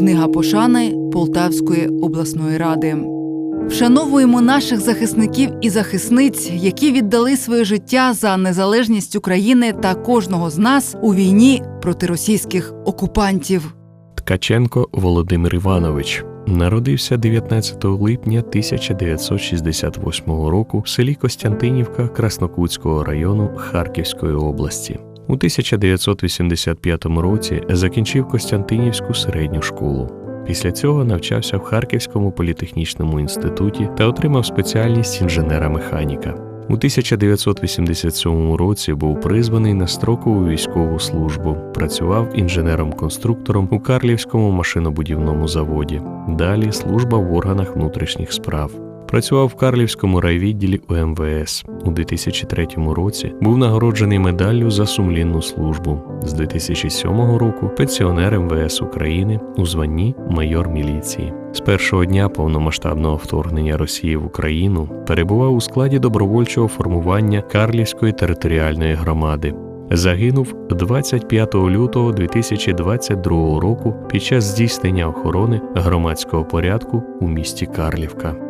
Книга пошани Полтавської обласної ради. Вшановуємо наших захисників і захисниць, які віддали своє життя за незалежність України та кожного з нас у війні проти російських окупантів. Ткаченко Володимир Іванович народився 19 липня 1968 року в селі Костянтинівка Краснокутського району Харківської області. У 1985 році закінчив Костянтинівську середню школу. Після цього навчався в Харківському політехнічному інституті та отримав спеціальність інженера-механіка. У 1987 році був призваний на строкову військову службу. Працював інженером-конструктором у Карлівському машинобудівному заводі. Далі служба в органах внутрішніх справ. Працював в Карлівському райвідділі УМВС. У 2003 році був нагороджений медаллю за сумлінну службу. З 2007 року пенсіонер МВС України у званні майор міліції. З першого дня повномасштабного вторгнення Росії в Україну перебував у складі добровольчого формування Карлівської територіальної громади. Загинув 25 лютого 2022 року під час здійснення охорони громадського порядку у місті Карлівка.